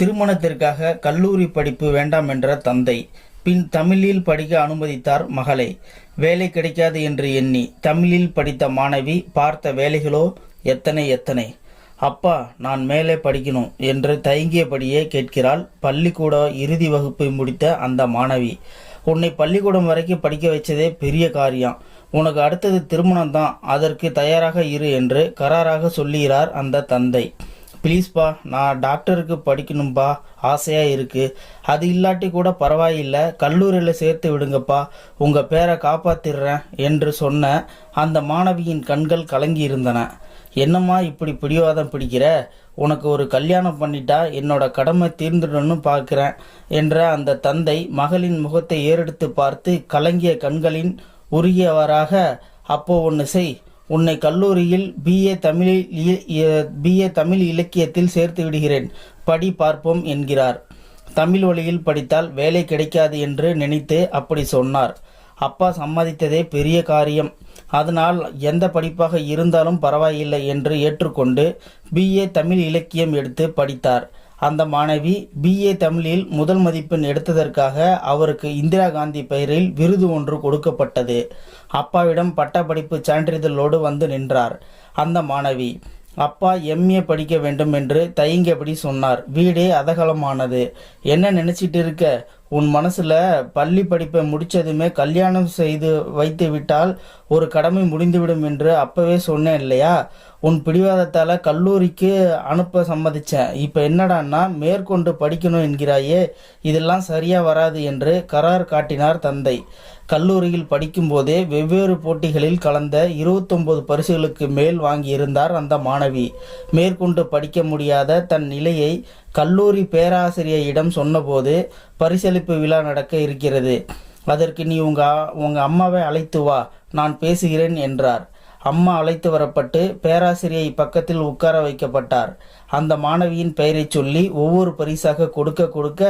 திருமணத்திற்காக கல்லூரி படிப்பு வேண்டாம் என்ற தந்தை பின் தமிழில் படிக்க அனுமதித்தார் மகளை. வேலை கிடைக்காது என்று எண்ணி தமிழில் படித்த மாணவி பார்த்த வேலைகளோ எத்தனை எத்தனை. அப்பா நான் மேலே படிக்கணும் என்று தயங்கியபடியே கேட்கிறாள் பள்ளிக்கூட இறுதி வகுப்பை முடித்த அந்த மாணவி. உன்னை பள்ளிக்கூடம் வரைக்கும் படிக்க வச்சதே பெரிய காரியம். உனக்கு அடுத்தது திருமணம் தான் அதற்கு தயாராக இரு என்று கராராக சொல்லுகிறார் அந்த தந்தை. ப்ளீஸ்ப்பா நான் டாக்டருக்கு படிக்கணும்ப்பா ஆசையாக இருக்குது அது இல்லாட்டி கூட பரவாயில்லை கல்லூரியில் சேர்த்து விடுங்கப்பா. உங்கள் பேரை காப்பாத்திடுறேன் என்று சொன்ன அந்த மாணவியின் கண்கள் கலங்கி இருந்தன. என்னம்மா இப்படி பிடிவாதம் பிடிக்கிற? உனக்கு ஒரு கல்யாணம் பண்ணிட்டா என்னோட கடமை தீர்ந்துடணும்னு பார்க்குறேன் என்ற அந்த தந்தை மகளின் முகத்தை ஏறெடுத்து பார்த்து கலங்கிய கண்களின் உருகியவராக அப்போ ஒன்று செய். உன்னை கல்லூரியில் பிஏ தமிழில் பிஏ தமிழ் இலக்கியத்தில் சேர்த்து விடுகிறேன். படி பார்ப்போம் என்கிறார். தமிழ் வழியில் படித்தால் வேலை கிடைக்காது என்று நினைத்து அப்படி சொன்னார். அப்பா சம்மதித்ததே பெரிய காரியம். அதனால் எந்த படிப்பாக இருந்தாலும் பரவாயில்லை என்று ஏற்றுக்கொண்டு பிஏ தமிழ் இலக்கியம் எடுத்து படித்தார். அந்த மாணவி பிஏ தமிழில் முதல் மதிப்பெண் எடுத்ததற்காக அவருக்கு இந்திரா காந்தி பெயரில் விருது ஒன்று கொடுக்கப்பட்டது. அப்பாவிடம் பட்டப்படிப்பு சான்றிதழோடு வந்து நின்றார். அந்த மாணவி அப்பா எம்ஏ படிக்க வேண்டும் என்று தயங்கியபடி சொன்னார். வீடே அதகலமானது. என்ன நினைச்சிட்டு இருக்க? உன் மனசுல பள்ளி படிப்பை முடிச்சதுமே கல்யாணம் செய்து வைத்து விட்டால் ஒரு கடமை முடிந்துவிடும் என்று அப்பவே சொன்னேன் இல்லையா? உன் பிடிவாதத்தால கல்லூரிக்கு அனுப்ப சம்மதிச்சேன். இப்ப என்னடான்னா மேற்கொண்டு படிக்கணும் என்கிறாயே. இதெல்லாம் சரியா வராது என்று கரார் காட்டினார் தந்தை. கல்லூரியில் படிக்கும்போதே வெவ்வேறு போட்டிகளில் கலந்த இருபத்தொன்பது பரிசுகளுக்கு மேல் வாங்கியிருந்தார் அந்த மாணவி. மேற்கொண்டு படிக்க முடியாத தன் நிலையை கல்லூரி பேராசிரியரிடம் சொன்னபோது பரிசளிப்பு விழா நடக்க இருக்கிறது. அதற்கு நீ உங்க உங்க அம்மாவை அழைத்து வா நான் பேசுகிறேன் என்றார். அம்மா அழைத்து வரப்பட்டு பேராசிரியை பக்கத்தில் உட்கார வைக்கப்பட்டார். அந்த மாணவியின் பெயரை சொல்லி ஒவ்வொரு பரிசாக கொடுக்க கொடுக்க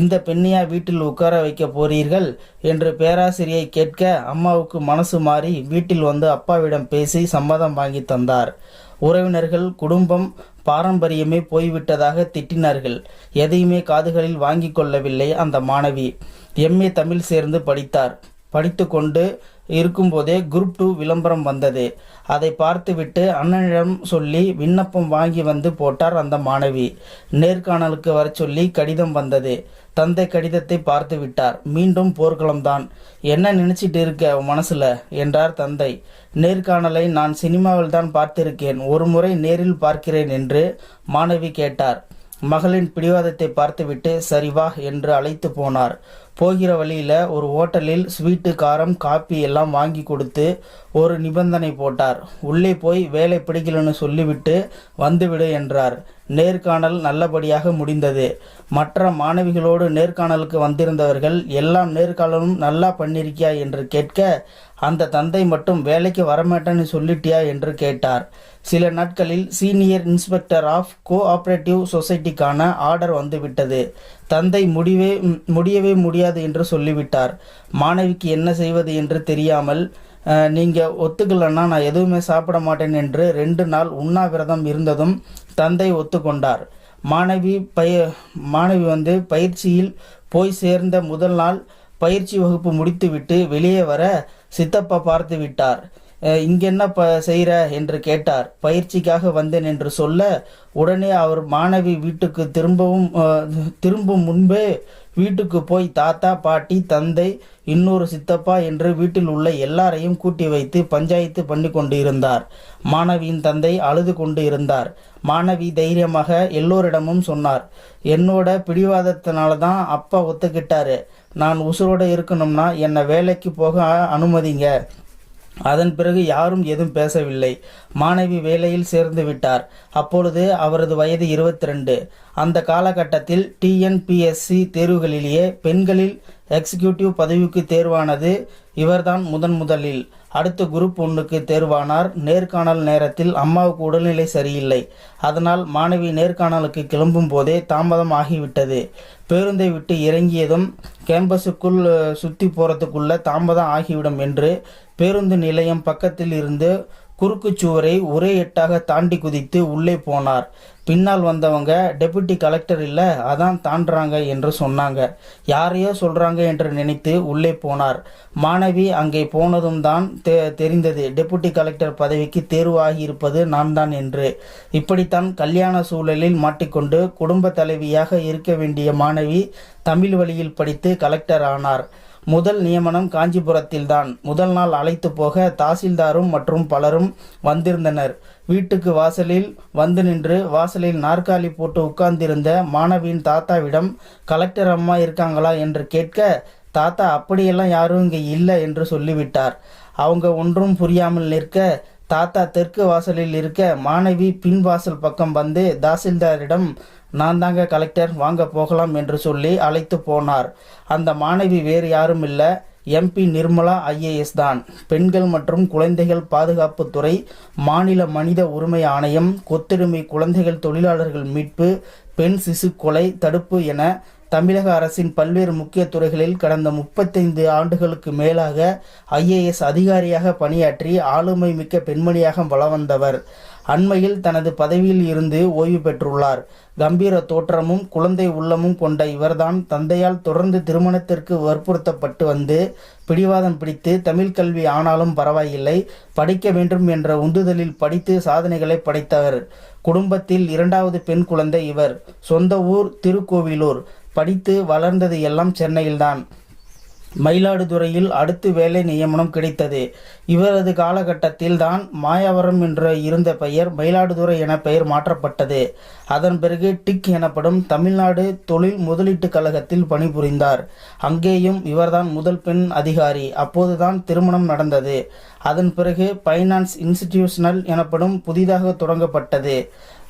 இந்த பெண்ணியா வீட்டில் உட்கார வைக்க போறீர்கள்? என்று பேராசிரியை கேட்க அம்மாவுக்கு மனசு மாறி வீட்டில் வந்து அப்பாவிடம் பேசி சம்மதம் வாங்கி தந்தார். உறவினர்கள் குடும்பம் பாரம்பரியமே போய்விட்டதாக திட்டினார்கள். எதையுமே காதுகளில் வாங்கி கொள்ளவில்லை அந்த மாணவி. எம்ஏ தமிழ் சேர்ந்து படித்தார். படித்து கொண்டு இருக்கும்போதே குரூப் டூ விளம்பரம் வந்தது. அதை பார்த்துவிட்டு அண்ணனிடம் சொல்லி விண்ணப்பம் வாங்கி வந்து போட்டார் அந்த மாணவி. நேர்காணலுக்கு வர சொல்லி கடிதம் வந்தது. தந்தை கடிதத்தை பார்த்து விட்டார். மீண்டும் போர்க்களம்தான். என்ன நினைச்சிட்டு இருக்க உன் மனசுல? என்றார் தந்தை. நேர்காணலை நான் சினிமாவில் தான் பார்த்திருக்கேன். ஒரு முறை நேரில் பார்க்கிறேன் என்று மாணவி கேட்டார். மகளின் பிடிவாதத்தை பார்த்துவிட்டு சரி வா என்று அழைத்து போனார். போகிற வழியில் ஒரு ஹோட்டலில் ஸ்வீட்டு காரம் காப்பி எல்லாம் வாங்கி கொடுத்து ஒரு நிபந்தனை போட்டார். உள்ளே போய் வேலை பிடிக்கலன்னு சொல்லிவிட்டு வந்துவிடு என்றார். நேர்காணல் நல்லபடியாக முடிந்தது. மற்ற மாணவிகளோடு நேர்காணலுக்கு வந்திருந்தவர்கள் எல்லாம் நேர்காணலும் நல்லா பண்ணிருக்கியா? என்று கேட்க அந்த தந்தை மட்டும் வேலைக்கு வரமாட்டேன்னு சொல்லிட்டியா என்று கேட்டார். சில நாட்களில் சீனியர் இன்ஸ்பெக்டர் ஆஃப் கோஆபரேட்டிவ் சொசைட்டிக்கான ஆர்டர் வந்துவிட்டது. தந்தை முடிவே முடியவே முடியாது என்று சொல்லிவிட்டார். மாணவிக்கு என்ன செய்வது என்று தெரியாமல் நீங்கள் ஒத்துக்கலன்னா நான் எதுவுமே சாப்பிட மாட்டேன் என்று ரெண்டு நாள் உண்ணாவிரதம் இருந்ததும் தந்தை ஒத்துக்கொண்டார். மாணவி பய மாணவி வந்து பயிற்சியில் போய் சேர்ந்த முதல் நாள் பயிற்சி வகுப்பு முடித்துவிட்டு வெளியே வர சித்தப்பா பார்த்து விட்டார். இங்க என்ன ப செய்கிற என்று கேட்டார். பயிற்சிக்காக வந்தேன் என்று சொல்ல உடனே அவர் மாணவி வீட்டுக்கு திரும்பவும் திரும்பும் முன்பே வீட்டுக்கு போய் தாத்தா பாட்டி தந்தை இன்னொரு சித்தப்பா என்று வீட்டில் உள்ள எல்லாரையும் கூட்டி வைத்து பஞ்சாயத்து பண்ணி கொண்டு இருந்தார் மாணவியின் தந்தை அழுது கொண்டு இருந்தார். மாணவி தைரியமாக எல்லோரிடமும் சொன்னார். என்னோட பிடிவாதத்தினால தான் அப்பா ஒத்துக்கிட்டாரு. நான் உசுரோடு இருக்கணும்னா என்னை வேலைக்கு போக அனுமதிங்க. அதன் பிறகு யாரும் எதுவும் பேசவில்லை. மாணவி வேலையில் சேர்ந்து விட்டார். அப்பொழுது அவரது வயது இருபத்தி ரெண்டு அந்த காலகட்டத்தில் டிஎன்பிஎஸ்சி தேர்வுகளிலேயே பெண்களில் எக்ஸிக்யூட்டிவ் பதவிக்கு தேர்வானது இவர்தான் முதன் முதலில். அடுத்த குரூப் ஒன்றுக்கு தேர்வானார். நேர்காணல் நேரத்தில் அம்மாவுக்கு உடல்நிலை சரியில்லை. அதனால் மாணவி நேர்காணலுக்கு கிளம்பும் போதே தாமதம் ஆகிவிட்டது. பேருந்தை விட்டு இறங்கியதும் கேம்பஸுக்குள் சுற்றி போகிறதுக்குள்ள தாமதம் ஆகிவிடும் என்று பேருந்து நிலையம் பக்கத்தில் இருந்து குறுக்கு சுவரை ஒரே எட்டாக தாண்டி குதித்து உள்ளே போனார். பின்னால் வந்தவங்க டெபுட்டி கலெக்டர் இல்லை அதான் தாண்டுறாங்க என்று சொன்னாங்க. யாரையோ சொல்கிறாங்க என்று நினைத்து உள்ளே போனார். மாணவி அங்கே போனதும் தான் தெ- தெரிந்தது. டெபுட்டி கலெக்டர் பதவிக்கு தேர்வாகி இருப்பது நான் தான் என்று. இப்படித்தான் கல்யாண சூழலில் மாட்டிக்கொண்டு குடும்ப தலைவியாக இருக்க வேண்டிய மாணவி தமிழ் வழியில் படித்து கலெக்டர் ஆனார். முதல் நியமனம் காஞ்சிபுரத்தில்தான். முதல் நாள் அழைத்து போக தாசில்தாரும் மற்றும் பலரும் வந்திருந்தனர். வீட்டுக்கு வாசலில் வந்து நின்று வாசலில் நாற்காலி போட்டு உட்கார்ந்திருந்த மாணவியின் தாத்தாவிடம் கலெக்டர் அம்மா இருக்காங்களா? என்று கேட்க தாத்தா அப்படியெல்லாம் யாரும் இங்கே இல்லை என்று சொல்லிவிட்டார். அவங்க ஒன்றும் புரியாமல் நிற்க தாத்தா தெற்கு வாசலில் இருக்க மாணவி பின் வாசல் பக்கம் வந்து தாசில்தாரிடம் நான் தாங்க கலெக்டர் வாங்க போகலாம் என்று சொல்லி அழைத்து போனார். அந்த மாணவி வேறு யாரும் இல்லை. எம்பி நிர்மலா ஐஏஎஸ் தான். பெண்கள் மற்றும் குழந்தைகள் பாதுகாப்புத்துறை மாநில மனித உரிமை ஆணையம் கொத்துரிமை குழந்தைகள் தொழிலாளர்கள் மீட்பு பெண் சிசு கொலை தடுப்பு என தமிழக அரசின் பல்வேறு முக்கிய துறைகளில் கடந்த முப்பத்தைந்து ஆண்டுகளுக்கு மேலாக ஐஏஎஸ் அதிகாரியாக பணியாற்றி ஆளுமை மிக்க பெண்மணியாக வலம் வந்தவர். அண்மையில் தனது பதவியில் இருந்து ஓய்வு பெற்றுள்ளார். கம்பீர தோற்றமும் குழந்தை உள்ளமும் கொண்ட இவர்தான் தந்தையால் தொடர்ந்து திருமணத்திற்கு வற்புறுத்தப்பட்டு வந்து பிடிவாதம் பிடித்து தமிழ் கல்வி ஆனாலும் பரவாயில்லை படிக்க வேண்டும் என்ற உந்துதலில் படித்து சாதனைகளை படைத்தவர். குடும்பத்தில் இரண்டாவது பெண் குழந்தை இவர். சொந்த ஊர் திருக்கோவிலூர். படித்து வளர்ந்தது எல்லாம் சென்னையில்தான். மயிலாடுதுறையில் அடுத்து வேலை நியமனம் கிடைத்தது. இவரது காலகட்டத்தில் தான் மாயாவரம் என்ற இருந்த பெயர் மயிலாடுதுறை என பெயர் மாற்றப்பட்டது. அதன் பிறகு டிக் எனப்படும் தமிழ்நாடு தொழில் முதலீட்டுக் கழகத்தில் பணிபுரிந்தார். அங்கேயும் இவர்தான் முதல் பெண் அதிகாரி. அப்போதுதான் திருமணம் நடந்தது. அதன் பிறகு பைனான்ஸ் இன்ஸ்டிடியூஷனல் எனப்படும் புதிதாக தொடங்கப்பட்டது.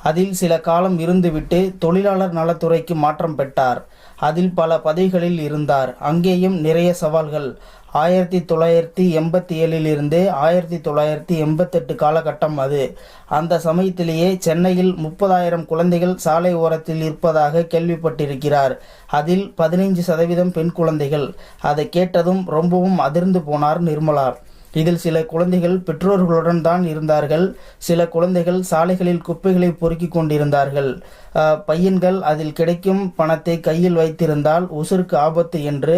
அதில் சில காலம் இருந்துவிட்டு தொழிலாளர் நலத்துறைக்கு மாற்றம் பெற்றார். அதில் பல பதவிகளில் இருந்தார். அங்கேயும் நிறைய சவால்கள். ஆயிரத்தி தொள்ளாயிரத்தி எண்பத்தி ஏழிலிருந்து ஆயிரத்தி தொள்ளாயிரத்தி எண்பத்தெட்டு காலகட்டம் அது. அந்த சமயத்திலேயே சென்னையில் முப்பதாயிரம் குழந்தைகள் சாலை ஓரத்தில் இருப்பதாக கேள்விப்பட்டிருக்கிறார். அதில் பதினைஞ்சு சதவீதம் பெண் குழந்தைகள். அதை கேட்டதும் ரொம்பவும் அதிர்ந்து போனார் நிர்மலா. இதில் சில குழந்தைகள் பெற்றோர்களுடன் தான் இருந்தார்கள். சில குழந்தைகள் சாலைகளில் குப்பைகளை பொறுக்கி கொண்டிருந்தார்கள். பையன்கள் அதில் கிடைக்கும் பணத்தை கையில் வைத்திருந்தால் உசுருக்கு ஆபத்து என்று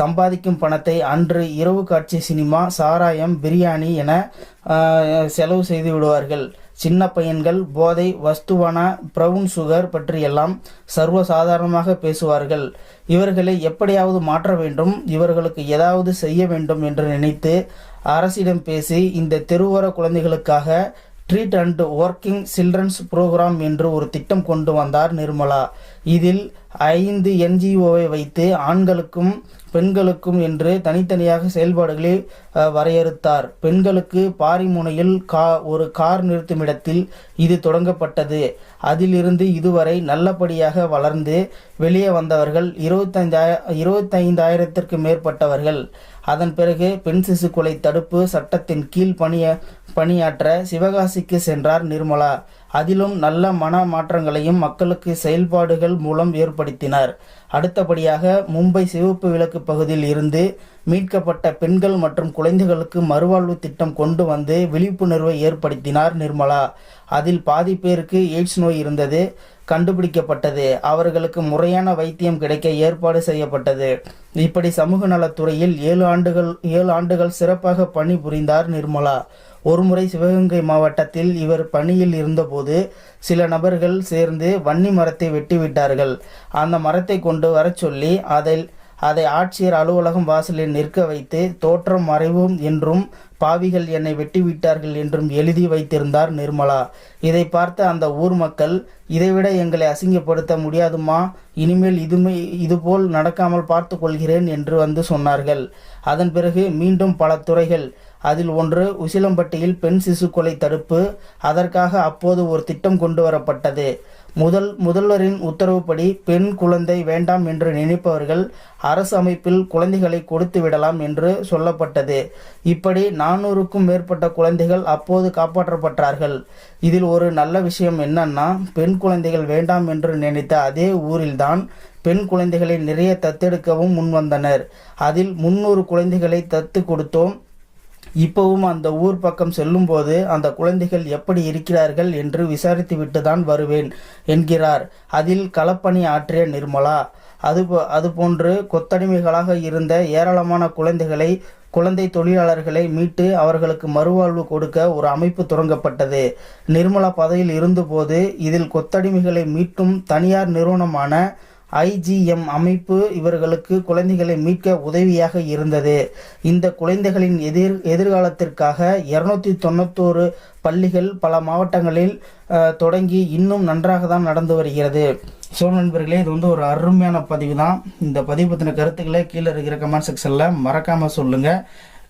சம்பாதிக்கும் பணத்தை அன்று இரவு காட்சி சினிமா சாராயம் பிரியாணி என செலவு செய்து விடுவார்கள். சின்ன பையன்கள் போதை வஸ்துவான பிரவுன் சுகர் பற்றியெல்லாம் சர்வசாதாரணமாக பேசுவார்கள். இவர்களை எப்படியாவது மாற்ற வேண்டும் இவர்களுக்கு ஏதாவது செய்ய வேண்டும் என்று நினைத்து அரசிடம் பேசி இந்த தெருவோர குழந்தைகளுக்காக treat and working children's programme என்று ஒரு திட்டம் கொண்டு வந்தார் நிர்மலா. இதில் ஐந்து என்ஜிஓவை வைத்து ஆண்களுக்கும் பெண்களுக்கும் என்று தனித்தனியாக செயல்பாடுகளை வரையறுத்தார். பெண்களுக்கு பாரிமுனையில் கா ஒரு கார் நிறுத்துமிடத்தில் இது தொடங்கப்பட்டது. அதிலிருந்து இதுவரை நல்லபடியாக வளர்ந்து வெளியே வந்தவர்கள் இருபத்தைந்தாய இருபத்தைந்தாயிரத்திற்கு மேற்பட்டவர்கள். அதன் பிறகு பெண் சிசு கொலை தடுப்பு சட்டத்தின் கீழ் பணிய பணியாற்ற சிவகாசிக்கு சென்றார் நிர்மலா. அதிலும் நல்ல மன மாற்றங்களையும் மக்களுக்கு செயல்பாடுகள் மூலம் ஏற்படுத்தினார். அடுத்தபடியாக மும்பை சிவப்பு விளக்கு பகுதியில் இருந்து மீட்கப்பட்ட பெண்கள் மற்றும் குழந்தைகளுக்கு மறுவாழ்வு திட்டம் கொண்டு வந்து விழிப்புணர்வை ஏற்படுத்தினார் நிர்மலா. அதில் பாதி பேருக்கு எய்ட்ஸ் நோய் இருந்தது கண்டுபிடிக்கப்பட்டது. அவர்களுக்கு முறையான வைத்தியம் கிடைக்க ஏற்பாடு செய்யப்பட்டது. இப்படி சமூக நலத்துறையில் ஏழு ஆண்டுகள் ஏழு ஆண்டுகள் சிறப்பாக பணிபுரிந்தார் நிர்மலா. ஒருமுறை சிவகங்கை மாவட்டத்தில் இவர் பணியில் இருந்தபோது சில நபர்கள் சேர்ந்து வன்னி மரத்தை வெட்டிவிட்டார்கள். அந்த மரத்தை கொண்டு வரச் சொல்லி அதில் அதை ஆட்சியர் அலுவலகம் வாசலில் நிற்க வைத்து தோற்றம் மறைவும் என்றும் பாவிகள் என்னை வெட்டிவிட்டார்கள் என்றும் எழுதி வைத்திருந்தார் நிர்மலா. இதை பார்த்த அந்த ஊர் மக்கள் இதைவிட எங்களை அசிங்கப்படுத்த முடியாதுமா இனிமேல் இதுமே இதுபோல் நடக்காமல் பார்த்து கொள்கிறேன் என்று வந்து சொன்னார்கள். அதன் பிறகு மீண்டும் பல துறைகள் அதில் ஒன்று உசிலம்பட்டியில் பெண் சிசு கொலை தடுப்பு. அதற்காக அப்போது ஒரு திட்டம் கொண்டு வரப்பட்டது முதல் முதல்வரின் உத்தரவுப்படி பெண் குழந்தை வேண்டாம் என்று நினைப்பவர்கள் அரசு அமைப்பில் குழந்தைகளை கொடுத்து விடலாம் என்று சொல்லப்பட்டது. இப்படி நானூறுக்கும் மேற்பட்ட குழந்தைகள் அப்போது காப்பாற்றப்பட்டார்கள். இதில் ஒரு நல்ல விஷயம் என்னன்னா பெண் குழந்தைகள் வேண்டாம் என்று நினைத்த அதே ஊரில்தான் பெண் குழந்தைகளை நிறைய தத்தெடுக்கவும் முன்வந்தனர். அதில் முன்னூறு குழந்தைகளை தத்து கொடுத்தோம். இப்பவும் அந்த ஊர் பக்கம் செல்லும்போது அந்த குழந்தைகள் எப்படி இருக்கிறார்கள் என்று விசாரித்துவிட்டு தான் வருவேன் என்கிறார். அதில் களப்பணி ஆற்றிய நிர்மலா. அது அதுபோன்று கொத்தடிமைகளாக இருந்த ஏராளமான குழந்தைகளை குழந்தை தொழிலாளர்களை மீட்டு அவர்களுக்கு மறுவாழ்வு கொடுக்க ஒரு அமைப்பு தொடங்கப்பட்டது. நிர்மலா பதவியில் இருந்தபோது இதில் கொத்தடிமைகளை மீட்டும் தனியார் நிறுவனமான ஐஜிஎம் அமைப்பு இவர்களுக்கு குழந்தைகளை மீட்க உதவியாக இருந்தது. இந்த குழந்தைகளின் எதிர் எதிர்காலத்திற்காக இருநூத்தி தொண்ணூத்தோரு பள்ளிகள் பல மாவட்டங்களில் தொடங்கி இன்னும் நன்றாக தான் நடந்து வருகிறது. ஸோ நண்பர்களே இது வந்து ஒரு அருமையான பதிவு தான். இந்த பதிவு பற்றின கருத்துக்களை கீழே இருக்கிற கமெண்ட் செக்ஷனில் மறக்காமல் சொல்லுங்கள்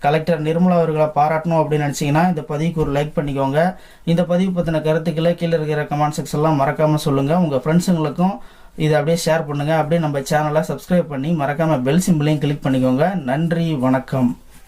கலெக்டர் நிர்மலா அவர்களை பாராட்டணும் அப்படின்னு நினச்சிங்கன்னா இந்த பதிவுக்கு ஒரு லைக் பண்ணிக்கோங்க. இந்த பதிவு பற்றின கருத்துக்களை கீழே இருக்கிற கமெண்ட் செக்ஷன்லாம் மறக்காமல் சொல்லுங்கள் உங்கள் ஃப்ரெண்ட்ஸுங்களுக்கும் இதை அப்படியே ஷேர் பண்ணுங்கள் அப்படியே நம்ம சேனலை சப்ஸ்கிரைப் பண்ணி மறக்காமல் பெல் சிம்பிளையும் கிளிக் பண்ணிக்கோங்க. நன்றி வணக்கம்.